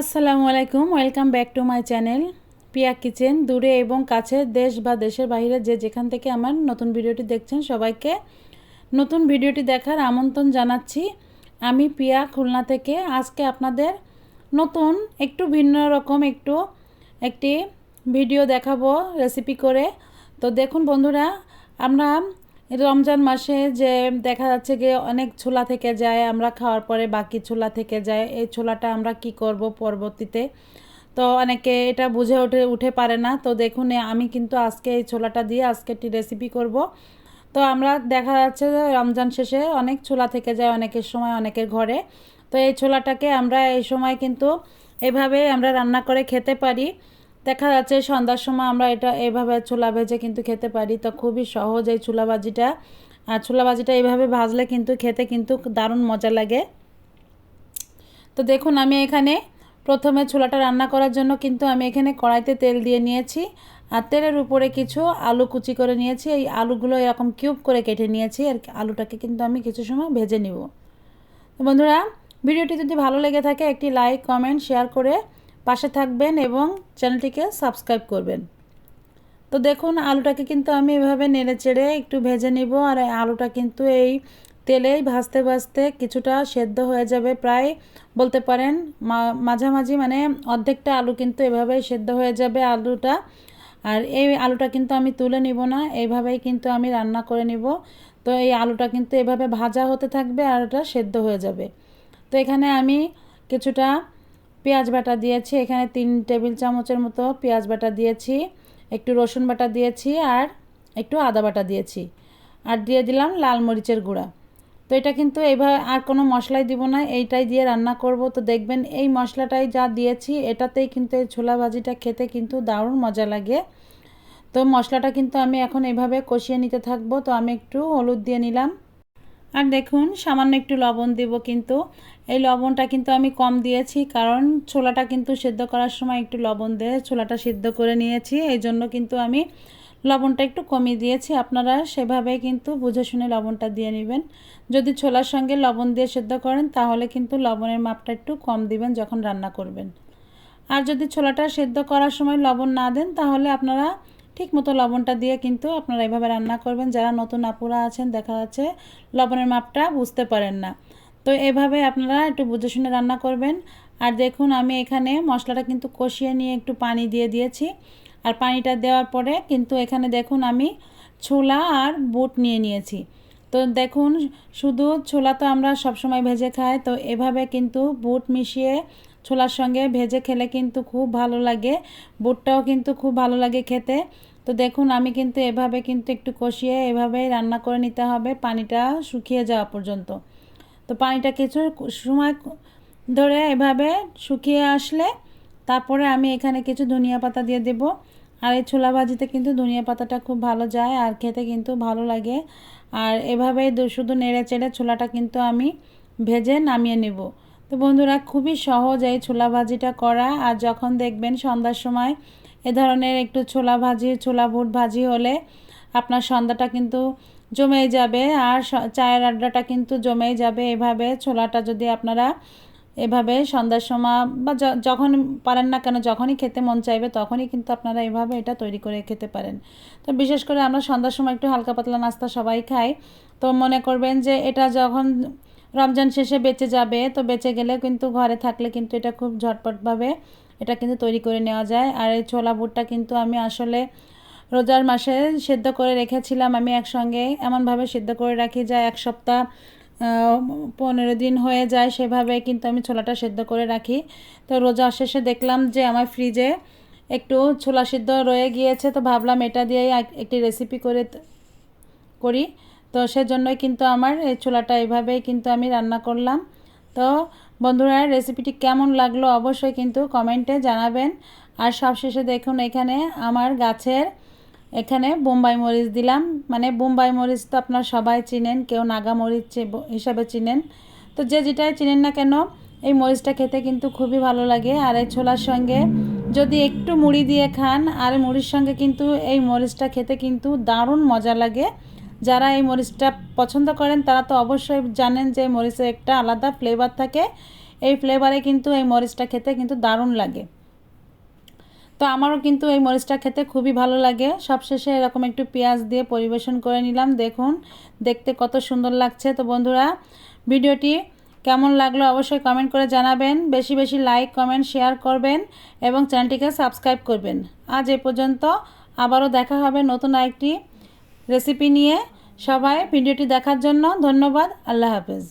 আসসালামু আলাইকুম, welcome back to my channel Piya kitchen. দূরে এবং কাছে দেশ বা দেশের বাইরে যে যেখান থেকে আমার নতুন ভিডিওটি দেখছেন সবাইকে নতুন ভিডিওটি দেখার আমন্ত্রণ জানাচ্ছি। আমি পিয়া খুলনা থেকে। আজকে আপনাদের নতুন, একটু ভিন্ন রকম, একটু একটি ভিডিও দেখাবো রেসিপি করে। তো দেখুন বন্ধুরা, আমরা রমজান মাসে যে দেখা যাচ্ছে যে অনেক ছোলা থেকে যায়, আমরা খাওয়ার পরে বাকি ছোলা থেকে যায়, এই ছোলাটা আমরা কি করব পরবর্তীতে? তো অনেকে এটা বুঝে উঠে উঠে পারে না। তো দেখুন, আমি কিন্তু আজকে এই ছোলাটা দিয়ে আজকে একটি রেসিপি করব। তো আমরা দেখা যাচ্ছে রমজান শেষে অনেক ছোলা থেকে যায় অনেকের সময়, অনেকের ঘরে। তো এই ছোলাটাকে আমরা এই সময় কিন্তু এভাবে আমরা রান্না করে খেতে পারি। দেখা যাচ্ছে সন্ধ্যার সময় আমরা এটা এভাবে ছোলা ভেজে কিন্তু খেতে পারি। তো খুবই সহজ এই চুলাবাজিটা আর চুলাবাজিটা এইভাবে ভাজলে কিন্তু খেতে কিন্তু দারুণ মজা লাগে। তো দেখুন, আমি এখানে প্রথমে ছোলাটা রান্না করার জন্য কিন্তু আমি এখানে কড়াইতে তেল দিয়ে নিয়েছি। আর তেলের উপরে কিছু আলু কুচি করে নিয়েছি। এই আলুগুলো এরকম কিউব করে কেটে নিয়েছি। আর আলুটাকে কিন্তু আমি কিছু সময় ভেজে নিব। বন্ধুরা, ভিডিওটি যদি ভালো লেগে থাকে, একটি লাইক, কমেন্ট, শেয়ার করে পাশে থাকবেন এবং চ্যানেলটিকে সাবস্ক্রাইব করবেন। তো দেখুন, আলুটাকে কিন্তু আমি এভাবে নেড়ে চেড়ে একটু ভেজে নিব আর আলুটা কিন্তু এই তেলেই ভাজতে ভাজতে কিছুটা সেদ্ধ হয়ে যাবে প্রায়, বলতে পারেন মাঝামাঝি মানে অর্ধেকটা আলু কিন্তু এভাবেই সেদ্ধ হয়ে যাবে আলুটা। আর এই আলুটা কিন্তু আমি তুলে নিব না, এইভাবেই কিন্তু আমি রান্না করে নিব। তো এই আলুটা কিন্তু এভাবে ভাজা হতে থাকবে আর ওটা সেদ্ধ হয়ে যাবে। তো এখানে আমি কিছুটা পেঁয়াজ বাটা দিয়েছি, এখানে তিন টেবিল চামচের মতো পেঁয়াজ বাটা দিয়েছি, একটু রসুন বাটা দিয়েছি আর একটু আদা বাটা দিয়েছি। আর দিয়ে দিলাম লাল মরিচের গুঁড়া। তো এটা কিন্তু এইভাবে আর কোনো মশলাই দিব না, এইটাই দিয়ে রান্না করব। তো দেখবেন এই মশলাটাই যা দিয়েছি, এটাতেই কিন্তু এই ছোলা ভাজিটা খেতে কিন্তু দারুণ মজা লাগে। তো মশলাটা কিন্তু আমি এখন এভাবে কষিয়ে নিতে থাকব। তো আমি একটু হলুদ দিয়ে নিলাম। আর দেখুন, সামান্য একটু লবণ দেব কিন্তু। এই লবণটা কিন্তু আমি কম দিয়েছি কারণ ছোলাটা কিন্তু সেদ্ধ করার সময় একটু লবণ দিয়ে ছোলাটা সিদ্ধ করে নিয়েছি। এই জন্য কিন্তু আমি লবণটা একটু কমিয়ে দিয়েছি। আপনারা সেভাবে কিন্তু বুঝে শুনে লবণটা দিয়ে নেবেন। যদি ছোলার সঙ্গে লবণ দিয়ে সেদ্ধ করেন, তাহলে কিন্তু লবণের মাপটা একটু কম দিবেন যখন রান্না করবেন। আর যদি ছোলাটা সেদ্ধ করার সময় লবণ না দেন, তাহলে আপনারা ঠিক মতো লবণটা দিয়ে কিন্তু আপনারা এভাবে রান্না করবেন। যারা নতুন আপুরা আছেন, দেখা যাচ্ছে লবণের মাপটা বুঝতে পারেন না। তো এভাবে আপনারা একটু বুঝে শুনে রান্না করবেন। আর দেখুন, আমি এখানে মশলাটা কিন্তু কষিয়ে নিয়ে একটু পানি দিয়ে দিয়েছি। আর পানিটা দেওয়ার পরে কিন্তু এখানে দেখুন, আমি ছোলা আর বুট নিয়ে নিয়েছি। তো দেখুন, শুধু ছোলা তো আমরা সবসময় ভেজে খাই। তো এভাবে কিন্তু বুট মিশিয়ে ছোলার সঙ্গে ভেজে খেলে কিন্তু খুব ভালো লাগে। বুটটাও কিন্তু খুব ভালো লাগে খেতে। তো দেখুন, আমি কিন্তু এভাবে কিন্তু একটু কষিয়ে এভাবেই রান্না করে নিতে হবে। পানিটা শুকিয়ে যাওয়া পর্যন্ত। তো পানিটা কিছু সময় ধরে এভাবে শুকিয়ে আসলে তারপরে আমি এখানে কিছু ধনিয়া পাতা দিয়ে দেব। আর এই ছোলা ভাজিতে কিন্তু ধনিয়া পাতাটা খুব ভালো যায় আর খেতে কিন্তু ভালো লাগে। আর এভাবেই শুধু নেড়ে চেড়ে ছোলাটা কিন্তু আমি ভেজে নামিয়ে নেব। তো বন্ধুরা, খুবই সহজ এই ছোলা ভাজিটা করা। আর যখন দেখবেন সন্ধ্যার সময় এ ধরনের একটু ছোলা ভাজি, ছোলা বুট ভাজি হলে আপনার সন্ধ্যাটা কিন্তু জমেই যাবে আর চায়ের আড্ডাটা কিন্তু জমেই যাবে। এভাবে ছোলাটা যদি আপনারা এভাবে সন্ধ্যার সময় বা যখন পারেন না কেন, যখনই খেতে মন চাইবে, তখনই কিন্তু আপনারা এভাবে এটা তৈরি করে খেতে পারেন। তো বিশেষ করে আমরা সন্ধ্যার সময় একটু হালকা পাতলা নাস্তা সবাই খাই। তো মনে করবেন যে এটা যখন রমজান শেষে বেঁচে যাবে, তো বেঁচে গেলে কিন্তু ঘরে থাকলে কিন্তু এটা খুব ঝটপটভাবে এটা কিন্তু তৈরি করে নেওয়া যায়। আর এই ছোলা বুটটা কিন্তু আমি আসলে রোজার মাসে সেদ্ধ করে রেখেছিলাম। আমি একসঙ্গে এমনভাবে সেদ্ধ করে রাখি যা এক সপ্তাহ পনেরো দিন হয়ে যায় সেভাবে কিন্তু আমি ছোলাটা সেদ্ধ করে রাখি। তো রোজা শেষে দেখলাম যে আমার ফ্রিজে একটু ছোলা সিদ্ধ রয়ে গিয়েছে, তো ভাবলাম এটা দিয়েই একটি রেসিপি করে করি। তো সেজন্যই কিন্তু আমার এই ছোলাটা এভাবেই কিন্তু আমি রান্না করলাম। তো বন্ধুরা রেসিপিটি কেমন লাগল অবশ্যই কিন্তু কমেন্টে জানাবেন। আর সবশেষে দেখুন, এখানে আমার গাছের, এখানে বোম্বাই মরিচ দিলাম। মানে বোম্বাই মরিচ তো আপনার সবাই চিনেন, কেউ নাগা মরিচ হিসাবে চিনেন। তো যে যেটাই চিনেন না কেন, এই মরিচটা খেতে কিন্তু খুবই ভালো লাগে। আর এই ছোলার সঙ্গে যদি একটু মুড়ি দিয়ে খান, আর মুড়ির সঙ্গে কিন্তু এই মরিচটা খেতে কিন্তু দারুণ মজা লাগে। যারা এই মরিচটা পছন্দ করেন, তারা তো অবশ্যই জানেন যে মরিচের একটা আলাদা ফ্লেভার থাকে। এই ফ্লেভারে কিন্তু এই মরিচটা খেতে কিন্তু দারুণ লাগে। তো আমারও কিন্তু এই মরিচটা খেতে খুবই ভালো লাগে। সবশেষে এরকম একটু পেঁয়াজ দিয়ে পরিবেশন করে নিলাম, দেখুন, দেখতে কত সুন্দর লাগছে। তো বন্ধুরা, ভিডিওটি কেমন লাগল অবশ্যই কমেন্ট করে জানাবেন। বেশি বেশি লাইক কমেন্ট শেয়ার করবেন এবং চ্যানেলটিকে সাবস্ক্রাইব করবেন। আজ এ পর্যন্ত আবারও দেখা হবে নতুন আরেকটি রেসিপি নিয়ে। সবাই ভিডিওটি দেখার জন্য ধন্যবাদ। আল্লাহ হাফেজ।